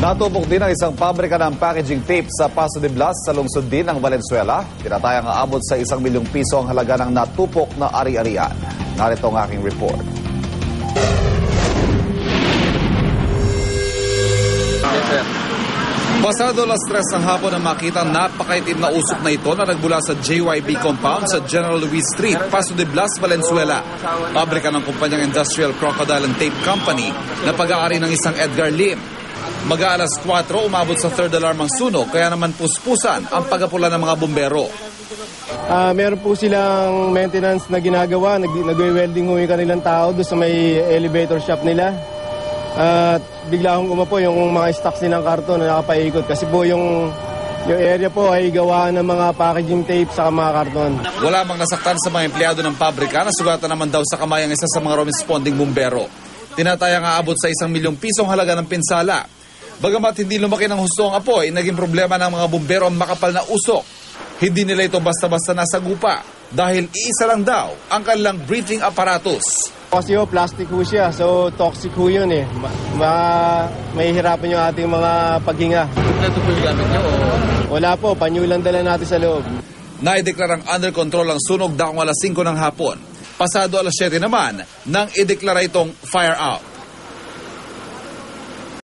Natubok din ang isang pabrika ng packaging tape sa Paso de Blas sa lungsod din ng Valenzuela. Tinatayang aabot sa isang milyong piso ang halaga ng natupok na ari-arian. Narito ang aking report. Pasado alas tres ng hapon ang makita napakaitim na usok na ito na nagbula sa JYB compound sa General Luis Street, Paso de Blas, Valenzuela. Pabrika ng kumpanyang Industrial Crocodile and Tape Company na pag-aari ng isang Edgar Lim. Mag-aalas 4, umabot sa third alarm ang sunog, kaya naman puspusan ang pagapula ng mga bumbero. Ah, meron po silang maintenance na ginagawa, nag nagwe-welding ho yung kanilang tao doon sa may elevator shop nila. At bigla akong umapo yung mga stocks nilang karton na nakapaikot kasi po yung yung area po ay gawa ng mga packaging tape sa mga karton. Wala mang nasaktan sa mga empleyado ng pabrika na sugatan naman daw sa kamay ang isa sa mga responding bumbero. Tinatayang aabot sa isang milyong pisong halaga ng pinsala. Bagamat hindi lumaki ng husto ang apoy, naging problema ng mga bumbero ang makapal na usok. Hindi nila ito basta-basta nasagupa dahil iisa lang daw ang kanilang breathing apparatus. Kasi ho, plastic ho siya, so toxic ho yun eh. Ma, ma- mahihirapan yung ating mga paghinga. Kompleto po yung gamit niyo o Wala po, panyulang dala natin sa loob. Naideklarang under control ang sunog daong alas 5 ng hapon. Pasado alas 7 naman nang ideklara itong fire out.